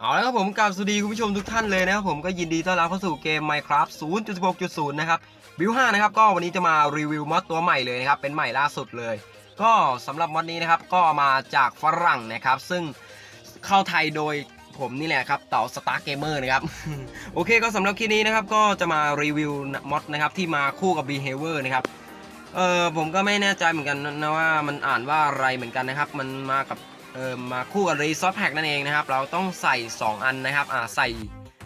เอาละครับผมกราบสวัสดีคุณผู้ชมทุกท่านเลยนะครับผมก็ยินดีต้อนรับเข้าสู่เกม Minecraft 0.16.0 นะครับบิว5นะครับก็วันนี้จะมารีวิวมอดตัวใหม่เลยนะครับเป็นใหม่ล่าสุดเลย ก็สำหรับมอดนี้นะครับก็มาจากฝรั่งนะครับ ซึ่งเข้าไทยโดย ผมนี่แหละครับเต่าสตาร์เกมเมอร์นะครับ โอเคก็สำหรับคลิปนี้นะครับก็จะมารีวิวมอดนะครับที่มาคู่กับ Behavior นะครับเออผมก็ไม่แน่ใจเหมือนกันนะว่ามันอ่านว่าอะไรเหมือนกันนะครับ มันมากับเออมาคู่กับ Resource Pack นั่นเองนะครับ เราต้องใส่ 2 อันนะครับอ่าใส่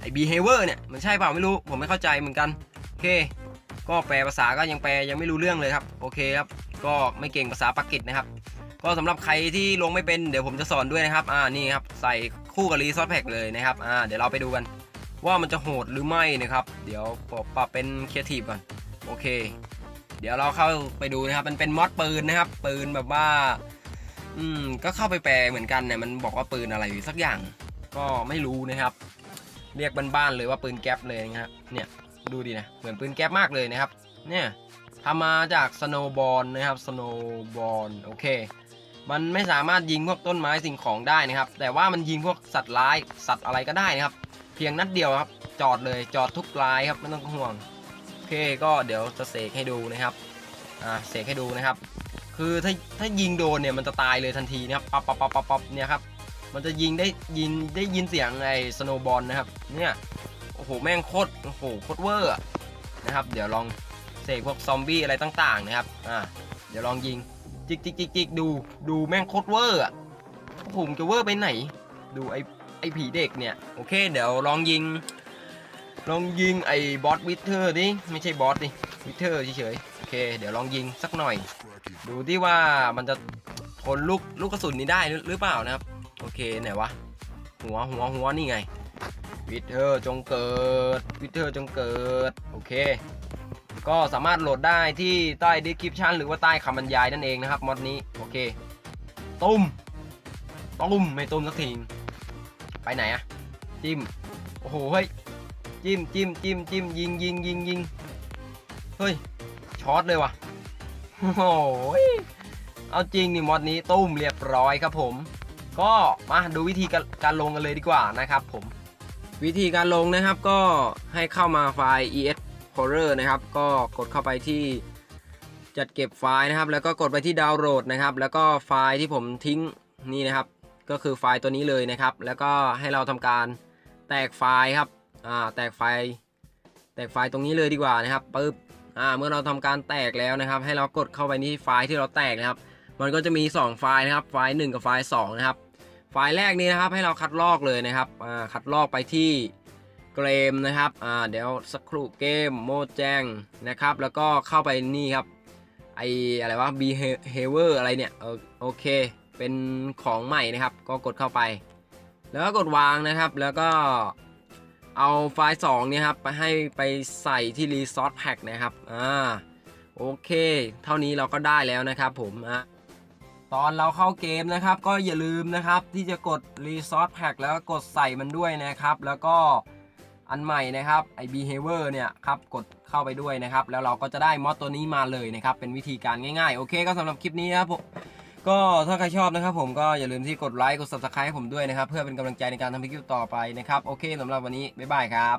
ไอ้ Behavior เนี่ยมันใช่เปล่าไม่รู้ผมไม่เข้าใจเหมือนกันโอเค ก็แปลภาษาก็ยังแปลยังไม่รู้เรื่องเลยครับโอเคครับก็ไม่เก่งภาษาปากีสนะครับ ก็สำหรับใครที่ลงไม่เป็นเดี๋ยวผมจะสอนด้วยนะครับ อ่านี่ครับใส่คู่กับ Resource Pack เลยนะครับ อ่าเดี๋ยวเราไปดูกัน ว่ามันจะโหดหรือไม่นะครับ เดี๋ยวปรับเป็น Creative ก่อนโอเค เดี๋ยวเราเข้าไปดูนะครับ มันเป็นมอดปืนนะครับ ปืนแบบว่า อืมก็เข้าไปแปลเหมือนกันเนี่ยมันบอกว่าปืนอะไรสักอย่าง ก็ไม่รู้นะครับ เรียกบ้านๆเลยว่าปืนแก๊ปเลยนะครับเนี่ยดูดินะเหมือนปืนแก๊ปมากเลยนะครับ เนี่ยทำมาจากสโนบอลนะครับสโนบอลโอเค มันไม่สามารถยิงพวกต้นไม้สิ่งของได้นะครับ แต่ว่ามันยิงพวกสัตว์ร้ายสัตว์อะไรก็ได้นะครับ เพียงนัดเดียวครับ จอดเลยจอดทุกรายครับไม่ต้องห่วงโอเคก็เดี๋ยวจะเสกให้ดูนะครับอ่าเสกให้ดูนะครับ คือถ้าถ้ายิงโดนเนี่ยมันจะตายเลยทันทีนะครับปั๊บปั๊บปั๊บปั๊บปับเนี่ยครับมันจะยิงได้ยินได้ยินเสียงไอ้สโนบอลนะครับเนี่ยโอ้โหแม่งโคตรโอ้โหโคตรเวอร์นะครับ เดี๋ยวลองเสกพวกซอมบี้อะไรต่างๆนะครับอ่าเดี๋ยวลองยิง จิกจิกจิกจิกดูดูแม่งโคตรเวอร์อะโอ้โหมันจะเวอร์ไปไหน ดูไอไอผีเด็กเนี่ย โอเค เดี๋ยวลองยิง ลองยิงไอ้บอสวิเทอร์ดิไม่ใช่บอสดิวิเทอร์เฉยๆโอเค เดี๋ยวลองยิงสักหน่อย ดูที่ว่ามันจะทนลูกลูกกระสุนนี้ได้หรือหรือเปล่านะครับ โอเคไหนวะหัวหัวหัวนี่ไงวิเทอร์จงเกิดวิเทอร์จงเกิด โอเค ก็สามารถโหลดได้ที่ใต้ description หรือว่าใต้คำบรรยายนั่นเองนะครับมอดนี้โอเคตุ้มตุ้มไม่ตุ้มสักทีไปไหนอะจิ้มโอ้โหเฮ้ยจิ้มจิ้มจิ้มจิ้มยิงยิงยิงยิงเฮ้ยช็อตเลยว่ะโอ้โหยเอาจริงนี่มอดนี้ตุ้มเรียบร้อยครับผม ก็มาดูวิธีการการลงกันเลยดีกว่านะครับผม วิธีการลงนะครับก็ให้เข้ามาไฟล์ es horror นะครับ ก็กดเข้าไปที่จัดเก็บไฟล์นะครับ แล้วก็กดไปที่ดาวน์โหลดนะครับ แล้วก็ไฟล์ที่ผมทิ้งนี่นะครับ ก็คือไฟล์ตัวนี้เลยนะครับ แล้วก็ให้เราทำการแตกไฟล์ครับ อ่า แตกไฟล์ แตกไฟล์ตรงนี้เลยดีกว่านะครับปึ๊บ อ่า เมื่อเราทำการแตกแล้วนะครับ ให้เรากดเข้าไปที่ไฟล์ที่เราแตกนะครับ มันก็จะมี 2 ไฟล์นะครับ ไฟล์ 1 กับไฟล์ 2 นะครับ ไฟล์แรกนี้นะครับ ให้เราคัดลอกเลยนะครับ อ่า คัดลอกไปที่ เกมนะครับอ่าเดี๋ยวสักครู่เกมโมแจงนะครับ แล้วก็เข้าไปนี่ครับไออะไรวะ behavior อะไรเนี่ยโอเค เป็นของใหม่นะครับ ก็กดเข้าไป แล้วก็กดวางนะครับ แล้วก็เอาไฟล์2เนี่ยครับไปให้ไปใส่ที่ Resource Pack นะครับอ่าโอเค เท่านี้เราก็ได้แล้วนะครับผมอะตอนเราเข้าเกมนะครับ ก็อย่าลืมนะครับที่จะกด Resource Pack แล้วก็กดใส่มันด้วยนะครับ แล้วก็ อันใหม่นะครับไอ behavior เนี่ยครับกดเข้าไปด้วยนะครับ แล้วเราก็จะได้มอดตัวนี้มาเลยนะครับ เป็นวิธีการง่ายๆ โอเคก็สำหรับคลิปนี้ครับผมก็ถ้าใครชอบนะครับผมก็อย่าลืมที่กดไลค์กด subscribe ให้ผมด้วยนะครับ เพื่อเป็นกำลังใจในการทำคลิปต่อไปนะครับ โอเคสำหรับวันนี้ บ๊ายบายครับ